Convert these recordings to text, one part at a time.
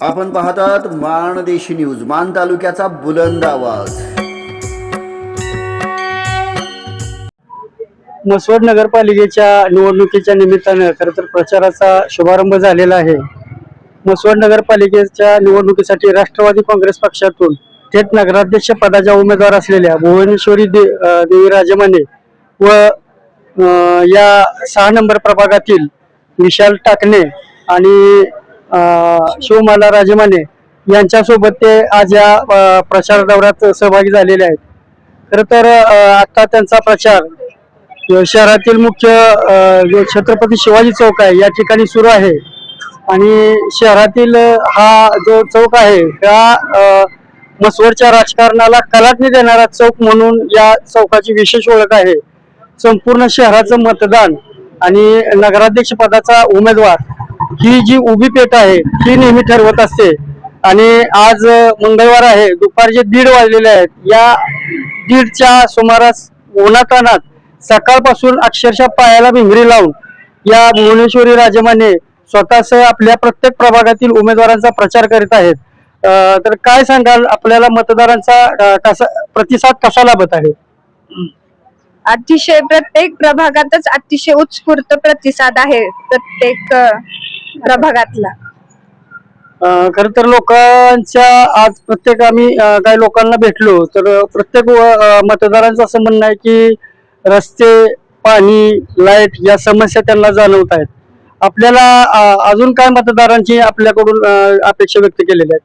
आपण पाहतात माणदेशी न्यूज मान तालुक्याचा बुलंद आवाज. मसवड नगरपालिकेच्या निवडणुकीच्या निमित्तानं खरं तर प्रचाराचा शुभारंभ झालेला आहे. मसवड नगरपालिकेच्या निवडणुकीसाठी राष्ट्रवादी काँग्रेस पक्षातून थेट नगराध्यक्ष पदाच्या उमेदवार असलेल्या भुवनेश्वरी दे देवी राजमाने व या सहा नंबर प्रभागातील विशाल टाकणे आणि शिवमाला राजमाने यांच्यासोबत ते आज या प्रचार दौऱ्यात सहभागी झालेले आहेत. खरं तर आता त्यांचा प्रचार शहरातील मुख्य छत्रपती शिवाजी चौक आहे या ठिकाणी सुरू आहे. आणि शहरातील हा जो चौक आहे त्या अ, मसवडच्या राजकारणाला कलाटणी देणारा चौक म्हणून या चौकाची विशेष ओळख आहे. संपूर्ण शहराचं मतदान आणि नगराध्यक्ष पदाचा उमेदवार ही जी उभी पेट आहे ती नेहमी ठरवत असते. आणि आज मंगळवार आहे दुपारचे दीड वाजलेले आहेत या दीडच्या सुमारास उन्हातानात सकाळपासून अक्षरशः पायाला भिंगरी लावून या भुवनेश्वरी राजमाने स्वतःसह आपल्या प्रत्येक प्रभागातील उमेदवारांचा प्रचार करीत आहेत. तर काय सांगाल आपल्याला मतदारांचा कसा प्रतिसाद कसा लाभत आहे? अतिशय प्रत्येक प्रभागातच अतिशय उत्स्फूर्त प्रतिसाद आहे. प्रत्येक प्रभागातला. खर तर लोकांच्या आज प्रत्येक आम्ही काही लोकांना भेटलो तर प्रत्येक मतदारांचं असं म्हणणं आहे की रस्ते पाणी लाइट या समस्या त्यांना जाणवत आहेत आपल्याला अजून काय मतदारांची आपल्याकडून अपेक्षा व्यक्त केलेल्या आहेत?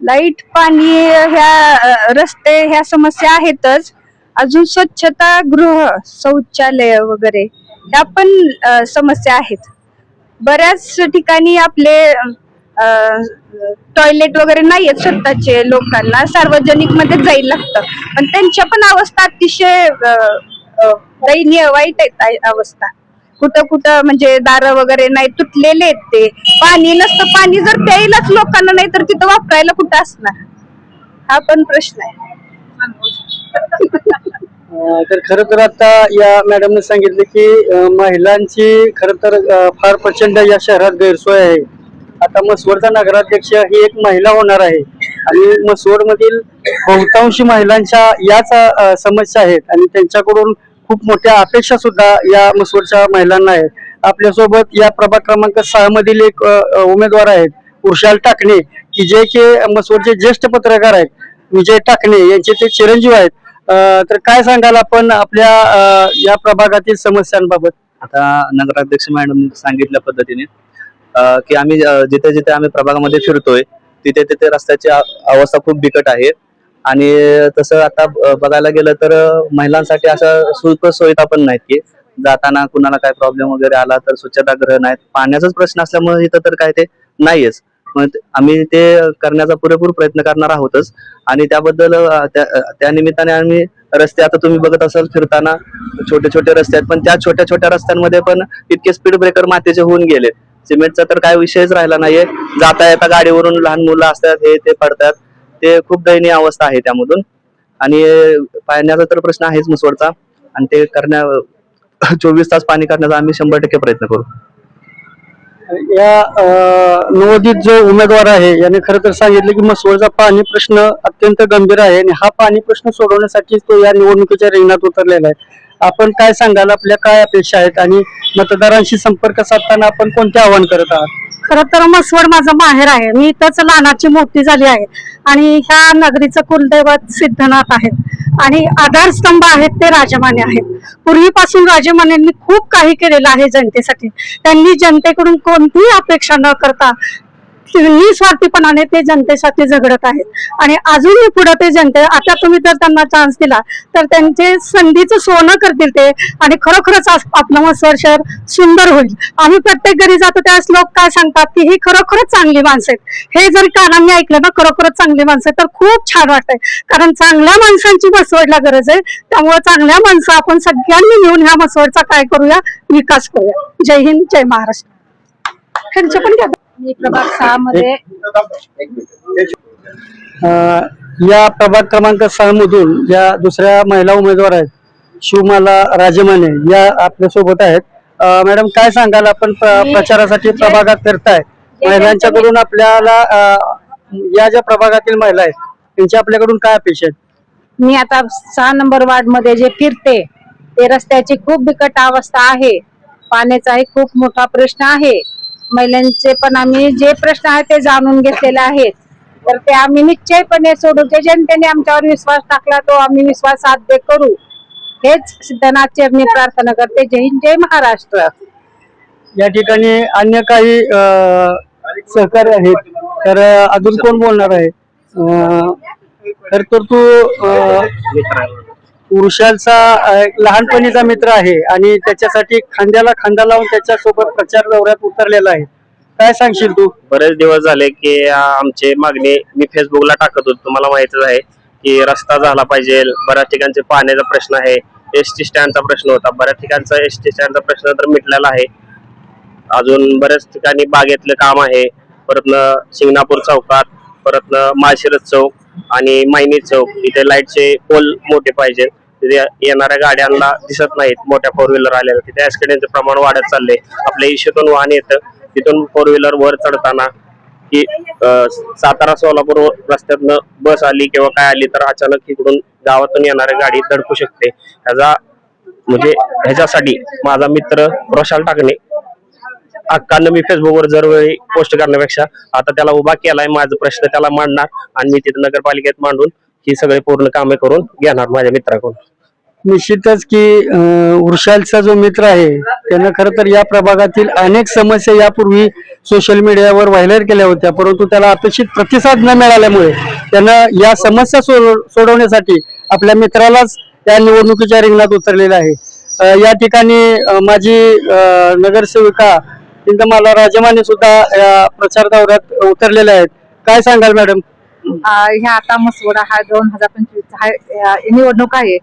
लाइट पाणी ह्या रस्ते ह्या समस्या आहेतच. अजून स्वच्छता गृह शौचालय वगैरे ह्या पण समस्या आहेत. बऱ्याच ठिकाणी आपले टॉयलेट वगैरे नाही आहेत स्वतःचे लोकांना. सार्वजनिकमध्ये जायला लागतं. पण त्यांच्या पण अवस्था अतिशय दयनीय वाईट आहेत अवस्था. कुठं कुठं म्हणजे दार वगैरे नाही तुटलेले आहेत ते. पाणी नसतं पाणी जर प्यायलाच लोकांना नाही तर तिथं वापरायला कुठं असणार? हा पण प्रश्न आहे. तर खरं तर आता या मॅडमने सांगितलं की महिलांची खरं तर फार प्रचंड या शहरात गैरसोय आहे. आता मसवडचा नगराध्यक्ष ही एक महिला होणार आहे. आणि मसवड मधील बहुतांशी महिलांच्या याच समस्या आहेत. आणि त्यांच्याकडून खूप मोठ्या अपेक्षा सुद्धा या मसवडच्या महिलांना आहेत. आपल्यासोबत या प्रभाग क्रमांक सहा मधील एक उमेदवार आहेत उर्शाल टाकणे की जे की मसवडचे ज्येष्ठ पत्रकार आहेत. विजय टाकणे यांचे ते चिरंजीव आहेत. तर काय सांगाल आपण आपल्या या प्रभागातील समस्यांबाबत? आता नगराध्यक्ष मॅडम सांगितल्या पद्धतीने की आम्ही जिथे जिथे आम्ही प्रभागामध्ये फिरतोय तिथे तिथे रस्त्याची अवस्था खूप बिकट आहे. आणि तसं आता बघायला गेलं तर महिलांसाठी असं सुख सुविधा पण नाहीत की जाताना कुणाला काय प्रॉब्लेम वगैरे आला तर स्वच्छतागृह नाहीत. पाण्याचाच प्रश्न असल्यामुळे इथं तर काय ते नाहीयेच. मग ते- आम्ही ते करण्याचा पुरेपूर प्रयत्न करणार आहोतच. आणि त्याबद्दल त्या निमित्ताने आम्ही रस्ते आता तुम्ही बघत असाल फिरताना छोटे छोटे रस्ते आहेत. पण त्या छोट्या छोट्या रस्त्यांमध्ये पण इतके स्पीड ब्रेकर मातीचे होऊन गेले. सिमेंटचा तर काय विषयच राहिला नाहीये. जाता येता गाडीवरून लहान मुलं असतात हे ते पडतात. ते खूप दयनीय अवस्था आहे त्यामधून. आणि पाण्याचा तर प्रश्न आहेच मुसवडचा. आणि ते करण्या चोवीस तास पाणी करण्याचा आम्ही शंभर टक्के प्रयत्न करू. या नवोदित जो उमेदवार आहे याने खरं तर सांगितलं की मसवडचा पाणी प्रश्न अत्यंत गंभीर आहे आणि हा पाणी प्रश्न सोडवण्यासाठी तो या निवडणुकीच्या रिंगणात उतरलेला आहे. आपण काय सांगाल? आपल्या काय अपेक्षा आहेत? आणि मतदारांशी संपर्क साधताना आपण कोणते आवाहन करत आहात? खर तर मसवड माझं माहेर आहे. मी इथंच लहानाची मोठी झाली आहे. आणि ह्या नगरीचं कुलदैवत सिद्धनाथ आहेत आणि आधारस्तंभ आहेत ते राजमाने आहेत. पूर्वीपासून राजमान्यांनी खूप काही केलेलं आहे जनतेसाठी. त्यांनी जनतेकडून कोणतीही अपेक्षा न करता निस्वार्थीपणाने ते जनतेसाठी झगडत आहेत. आणि अजूनही पुढे ते जनते आता तुम्ही जर त्यांना चान्स दिला तर त्यांचे संधीचं सोनं करतील ते. आणि खरोखरच आपलं मसवड शहर सुंदर होईल. आम्ही प्रत्येक घरी जातो त्यावेळेस लोक काय सांगतात की ही खरोखरच चांगली माणसं आहेत. हे जर कानांनी ऐकलं ना खरोखरच चांगली माणसं आहेत, तर खूप छान वाटतंय. कारण चांगल्या माणसांची मसवडला गरज आहे. त्यामुळे चांगल्या माणसं आपण सगळ्यांनी मिळून ह्या मसवडचा काय करूया? विकास करूया. जय हिंद जय महाराष्ट्र. ह्यांचं पण घ्या. मी प्रभाग सहा मध्ये अं, या प्रभाग क्रमांक सहा मधून ज्या दुसऱ्या महिला उमेदवार आहेत शिवमाला राजमाने या आपल्यासोबत आहेत मॅडम काय सांगाल आपण प्र- प्रचारासाठी प्रभागात फिरताय? महिलांच्याकडून आपल्याला या ज्या प्रभागातील महिला आहेत त्यांची आपल्याकडून काय अपेक्षा आहेत? मी आता सहा नंबर वार्डमध्ये जे फिरते ते रस्त्याची खूप बिकट अवस्था आहे. पाण्याचाही खूप मोठा प्रश्न आहे. महिलांचे पण आम्ही जे प्रश्न आहेत ते जाणून घेतलेले आहेत. तर ते आम्ही निश्चयपणे सोडू. जे जनतेने आमच्यावर विश्वास टाकला तो आम्ही विश्वास साध्य करू. हेच सिद्धनाथ चरणी प्रार्थना करते. जय हिंद जय महाराष्ट्र. या ठिकाणी अन्य काही अं, आहेत तर अजून कोण बोलणार आहे? तर तर तू वृषालचा एक लहानपणीचा मित्र आहे आणि त्याच्यासाठी खांद्याला खांदा लावून त्याच्यासोबत प्रचार दौऱ्यात उतरलेला आहे. काय सांगशील तू? बरेच दिवस झाले की आमचे मागणी मी फेसबुकला टाकत होतो. तुम्हाला माहितच आहे की रस्ता झाला पाहिजे. बऱ्याच ठिकाणचे पाण्याचा प्रश्न आहे. एस टी स्टँडचा प्रश्न होता. बऱ्याच ठिकाणचा एस टी स्टँडचा प्रश्न तर मिटलेला आहे. अजून बऱ्याच ठिकाणी बागेतलं काम आहे. परत शिंगणापूर चौकात परत माळशिरस चौक आणि मायनी चौक. इथे लाईटचे पोल मोठे पाहिजे तिथे येणाऱ्या गाड्यांना दिसत नाहीत. मोठ्या फोर व्हीलर आलेल्या तिथे. ऍक्सिडेंटचं प्रमाण वाढत चाललंय. आपल्या इशेतून वाहन येतं. तिथून फोर व्हीलर वर चढताना की सातारा सोलापूर रस्त्यातनं बस आली किंवा काय आली तर अचानक इकडून गावातून येणारी गाडी धडकू शकते. ह्याचा म्हणजे ह्याच्यासाठी माझा मित्र रोशाल टाकणे अक्कानं मी फेसबुकवर दरवेळी पोस्ट करण्यापेक्षा आता त्याला उभा केलाय माझा प्रश्न त्याला मांडणार आणि मी तिथे नगरपालिकेत मांडून ही सगळे पूर्ण कामे करून घेणार माझ्या मित्राकडून. निश्चितच की वृषालचा जो मित्र आहे त्यानं खरं तर या प्रभागातील अनेक समस्या यापूर्वी सोशल मीडियावर व्हायरल केल्या होत्या. परंतु त्याला अपेक्षित प्रतिसाद न मिळाल्यामुळे त्यानं या समस्या सोडवण्यासाठी आपल्या मित्रालाच या निवडणुकीच्या रिंगणात उतरलेला आहे. या ठिकाणी माझी नगरसेविका इंदमाला राजमाने सुद्धा या प्रचार दौऱ्यात उतरलेल्या आहेत. काय सांगाल मॅडम? ह्या आता मसवडा हा दोन हजार पंचवीस हा निवडणूक आहे.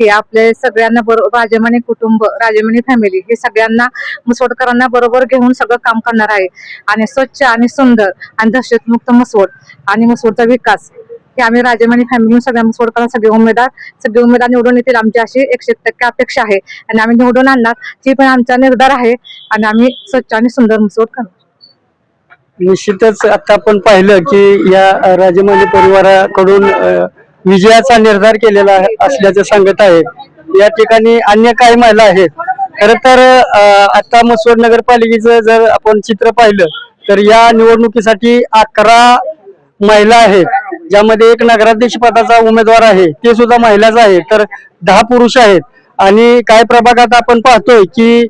हे आपले सगळ्यांना बरोबर राजमणी कुटुंब राजमणी फॅमिली हे सगळ्यांना मसवडकरांना बरोबर घेऊन सगळं काम करणार आहे. आणि स्वच्छ आणि सुंदर आणि दहशतमुक्त मसवड आणि मसवडचा विकास. हे आम्ही राजमणी फॅमिली सगळ्या मसवडकरांना सगळे उमेदवार सगळे उमेदवार निवडून येतील आमची अशी एकशे टक्के अपेक्षा आहे. आणि आम्ही निवडून आणणार ती पण आमचा निर्धार आहे. आणि आम्ही स्वच्छ आणि सुंदर मसवड करणार. निश्चितच आता आपण पाहिलं की या राजमानी परिवाराकडून विजयाचा निर्धार केलेला असल्याचं सांगत आहेत या ठिकाणी अन्य काही महिला आहेत. खर तर आता मसवड नगरपालिकेचं जर आपण चित्र पाहिलं तर या निवडणुकीसाठी अकरा महिला आहेत. ज्यामध्ये एक नगराध्यक्ष पदाचा उमेदवार आहे. ते सुद्धा महिलाच आहे तर दहा पुरुष आहेत. आणि काही प्रभागात आपण पाहतोय की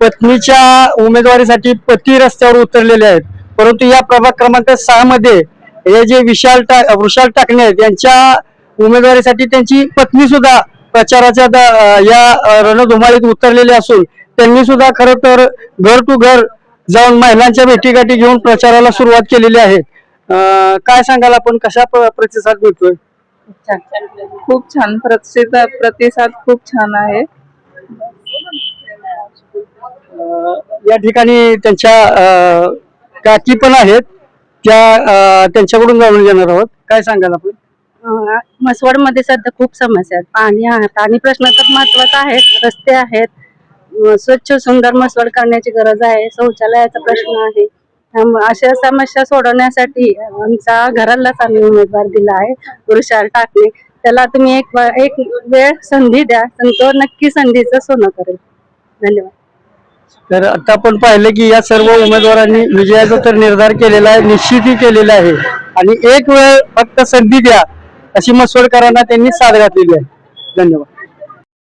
पत्नीच्या उमेदवारीसाठी पती रस्त्यावर उतरलेले आहेत. परंतु या प्रभाग क्रमांक सहा मध्ये हे जे विशाल टा वृषाल टाकणे आहेत यांच्या उमेदवारीसाठी त्यांची पत्नी सुद्धा प्रचाराच्या या रणधुमाळीत उतरलेले असून त्यांनी सुद्धा खरं तर घर टू घर जाऊन महिलांच्या भेटीगाठी घेऊन प्रचाराला सुरुवात केलेली आहे. काय सांगाल आपण? कशा प्र- प्रतिसाद मिळतोय? खूप छान प्रतिसाद प्रतिसाद खूप छान आहे. या ठिकाणी त्यांच्या काकी पण आहेत. त्या त्यांच्याकडून जाणून घेणार आहोत. काय सांगाल आपण? मसवडमध्ये सध्या खूप समस्या आहेत. पाणी आहेत पाणी प्रश्न तर महत्त्वाचा आहे. रस्ते आहेत. स्वच्छ सुंदर मसवड करण्याची गरज आहे. शौचालयाचा प्रश्न आहे. अशा समस्या सोडवण्यासाठी आमचा घरालाच आम्ही उमेदवार दिला आहे. पुरुषार टाकणे त्याला तुम्ही एक एक वेळ संधी द्या. आणि तो नक्की संधीचं सोनं करेल. धन्यवाद. तर आता आपण पाहिलं की या सर्व उमेदवारांनी विजयाचा तर निर्धार केलेला आहे निश्चितही केलेला आहे. आणि एक वेळ फक्त संधी द्या. अशी मसवडकरांना त्यांनी साथ घातलेली आहे. धन्यवाद.